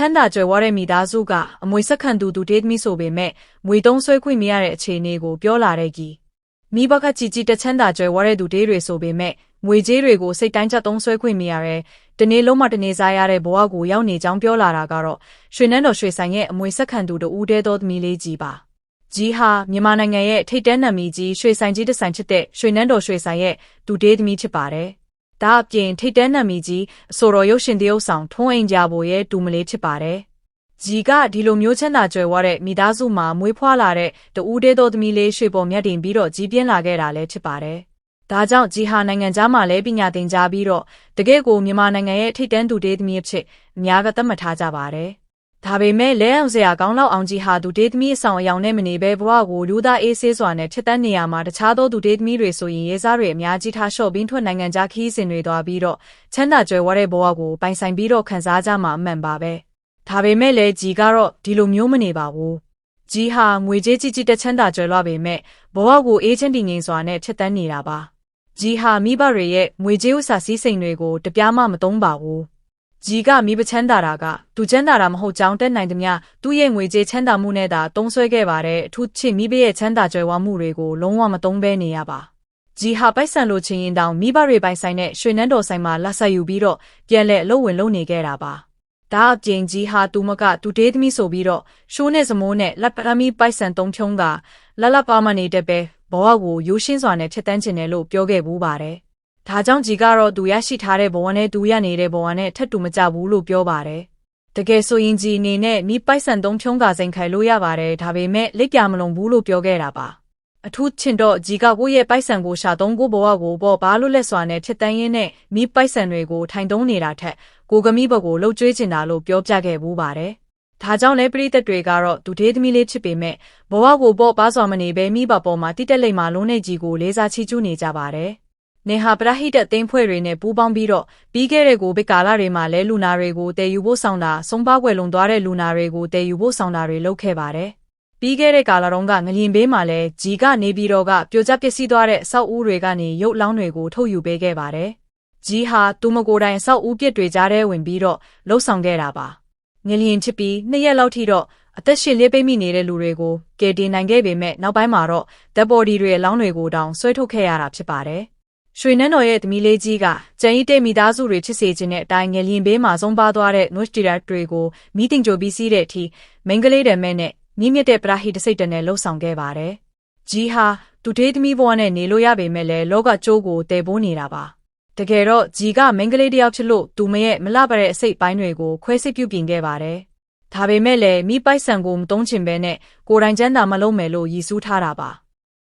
ချမ်းသာကြွယ်ဝတဲ့မိသားစုကအမွေဆက်ခံသူသူတေးသမီးဆိုပေမဲ့မွေသုံးဆွဲခွင့်မရတဲ့အခြေအနေကိုပြောလာတဲ့ကြီးမိဘကကြည်ကြည်တချမ်းသာကြွယ်ဝတဲ့သူတေးတွေဆိုပေမဲ့ငွေကြေးတွေကိုစိတ်တိုင်းကျသုံးဆွဲခွင့်မရတဲ့တနေ့လုံးမှတနေ့စားရတဲ့ဘဝကိုရောက်နေကြောင်းပြောလာတာကတော့ရွှေနန်းတော်ရွှေဆိုင်ရဲ့အမွေဆက်ခံသူတူဦးတဲသောသမီးလေးကြီးပါကြီးဟာမြန်မာနိုင်ငံရဲ့ထိတ်တန်းနာမည်ကြီးရွှေဆိုင်ကြီးတစ်ဆိုင်ဖြစ်တဲ့ရွှေနန်းတော်ရွှေဆိုင်ရဲ့သူတေးသမီးဖြစ်ပါတယ် ဒါအပြင်ထိတ်တန်းနာမည်ကြီးအဆိုတော်ရုပ်ရှင်တရုပ်ဆောင်ထွန်းအိမ်ကြဖို့ရဲ့တူမလေးဖြစ်ပါတယ်။ဂျီကဒီလိုမျိုးချမ်းသာကြွယ်ဝတဲ့မိသားစုမှာမွေးဖွားလာတဲ့တူးတဲတော်သမီးလေးရွှေပေါ်မြတ်တင်ပြီးတော့ကြီးပြင်းလာခဲ့တာလည်းဖြစ်ပါတယ်။ဒါကြောင့်ဂျီဟာနိုင်ငံသားမှာလည်းပညာသင်ကြားပြီးတော့တကယ့်ကိုမြန်မာနိုင်ငံရဲ့ထိတ်တန်းသူတေးသမီးအဖြစ်အများကသတ်မှတ်ထားကြပါတယ်။ ဒါပေမဲ့လဲအောင်စရာကောင်းလောက်အောင်ကြီးဟာသူတေးသမီးအဆောင်အယောင်နဲ့မနေဘဲဘဝကိုလူသားအေးဆေးစွာနဲ့ဖြစ်တတ်နေရမှာတခြားသောသူတေးသမီးတွေဆိုရင်ရဲစားတွေအများကြီးထားလျှော့ဘင်းထွက်နိုင်ငံခြားခီးစဉ်တွေသွားပြီးတော့ချမ်းသာကြွယ်ဝတဲ့ဘဝကိုပိုင်ဆိုင်ပြီးတော့ခံစားကြမှာအမှန်ပါပဲဒါပေမဲ့လည်းကြီးကတော့ဒီလိုမျိုးမနေပါဘူးကြီးဟာငွေကြေးကြီးကြီးတက်ချမ်းသာကြွယ်လွပေမဲ့ဘဝကိုအေးချမ်းတည်ငြိမ်စွာနဲ့ဖြစ်တတ်နေတာပါကြီးဟာမိဘတွေရဲ့ငွေကြေးဥစ္စာစည်းစိမ်တွေကိုတပြားမှမသုံးပါဘူး ကြီးကမိပချမ်းသာတာကသူချမ်းသာတာမဟုတ်ကြောင်းတက်နိုင်သမျှသူ့ရဲ့ငွေကြေးချမ်းသာမှုနဲ့သာတုံးဆွဲခဲ့ပါတယ်အထူးချစ်မိဘရဲ့ချမ်းသာကြွယ်ဝမှုတွေကိုလုံးဝမတုံးဘဲနေရပါကြီးဟာပိုက်ဆံလိုချင်ရင်တောင်မိဘတွေပိုင်ဆိုင်တဲ့ရွှေနန်းတော်ဆိုင်မှာလက်ဆက်ယူပြီးတော့ပြန်လဲအလုပ်ဝင်လုပ်နေခဲ့တာပါဒါအပြင်ကြီးဟာသူမကသူတေးသမီးဆိုပြီးတော့ရှိုးနဲ့စမိုးနဲ့လက်ပရမီပိုက်ဆံသုံးဖြုံးကလလပါမနေတဲ့ပဲဘဝကိုရိုးရှင်းစွာနဲ့ဖြတ်တန်းခြင်းတယ်လို့ပြောခဲ့ဘူးပါတယ် ဒါကြောင့်ကြီးကတော့သူရရှိထားတဲ့ဘဝနဲ့သူရနေတဲ့ဘဝနဲ့ထက်တူမကြဘူးလို့ပြောပါတယ်။တကယ်ဆိုရင်ကြီးအနေနဲ့မိပိုက်ဆန်သုံးဖြုံးကစိန်ခိုင်လို့ရပါတယ်ဒါပေမဲ့လက်ပြမလုံးဘူးလို့ပြောခဲ့တာပါ။အထူးချင်တော့ကြီးကကိုယ့်ရဲ့ပိုက်ဆံကိုရှာသုံးကိုဘဝကိုပေါ့ဘာလို့လက်စွာနဲ့ဖြစ်တန်းရင်းနဲ့မိပိုက်ဆံတွေကိုထိုင်သုံးနေတာထက်ကိုကမိဘကိုလှုပ်ကြွေးချင်တာလို့ပြောပြခဲ့ဘူးပါတယ်။ဒါကြောင့်လဲပရိသတ်တွေကတော့သူသေးသမီးလေးဖြစ်ပေမဲ့ဘဝကိုပေါ့ပါစွာမနေဘဲမိဘပေါ်မှာတိတက်လိမ့်မှာလုံးနေကြီးကိုလေးစားချီးကျူးနေကြပါတယ်။ နေဟာပရဟိတသိန်းဖွဲ့တွေနဲ့ပူးပေါင်းပြီးတော့ပြီးခဲ့တဲ့ကိုဘစ်ကာလတွေမှာလဲလူနာတွေကိုတည်ယူဖို့ဆောင်တာဆုံးပါွယ်လုံသွားတဲ့လူနာတွေကိုတည်ယူဖို့ဆောင်တာတွေလုပ်ခဲ့ပါတယ်။ပြီးခဲ့တဲ့ကာလတုန်းကငလျင်ဘေးမှာလဲဂျီကနေပြီးတော့ကပြိုကျပျက်စီးသွားတဲ့အဆောက်အဦတွေကနေရုပ်လောင်းတွေကိုထုတ်ယူပေးခဲ့ပါတယ်။ဂျီဟာသူမကိုယ်တိုင်အဆောက်အဦပြစ်တွေကြားထဲဝင်ပြီးတော့လှုပ်ဆောင်ခဲ့တာပါ။ငလျင်ဖြစ်ပြီးနှစ်ရက်လောက်ထိတော့အသက်ရှင်လေးပိတ်မိနေတဲ့လူတွေကိုကယ်တင်နိုင်ခဲ့ပေမဲ့နောက်ပိုင်းမှာတော့ဓာတ်ပေါ်ဒီတွေအလောင်းတွေကိုတောင်ဆွဲထုတ်ခဲ့ရတာဖြစ်ပါတယ်။ ရွှေနန်းတော်ရဲ့သမီးလေးကြီးကကျန်ရီတဲ့မိသားစုတွေချစ်စေခြင်းတဲ့အတိုင်းငလျင်ဘေးမှာဆုံးပါသွားတဲ့ North Direct တွေကိုမီးတင်ကြိုပြီးစီးတဲ့အထိမင်္ဂလေးတဲ့မဲ့နဲ့မြင့်မြတ်တဲ့ပရာဟိတစိတ်တနဲ့လှုပ်ဆောင်ခဲ့ပါတယ်။ကြီးဟာသူတေးသမီးဘဝနဲ့နေလို့ရပေမဲ့လည်းလောကကျိုးကိုတည်ပိုးနေတာပါ။တကယ်တော့ကြီးကမင်္ဂလေးတယောက်ဖြစ်လို့သူမရဲ့မလှပတဲ့အစိတ်ပိုင်းတွေကိုခွဲစိတ်ပြုပြင်ခဲ့ပါတယ်။ဒါပေမဲ့လည်းမိပိုက်ဆံကိုမတုံးချင်ပဲနဲ့ကိုယ်တိုင်ကျန်းသာမလုပ်မယ်လို့ရည်စူးထားတာပါ။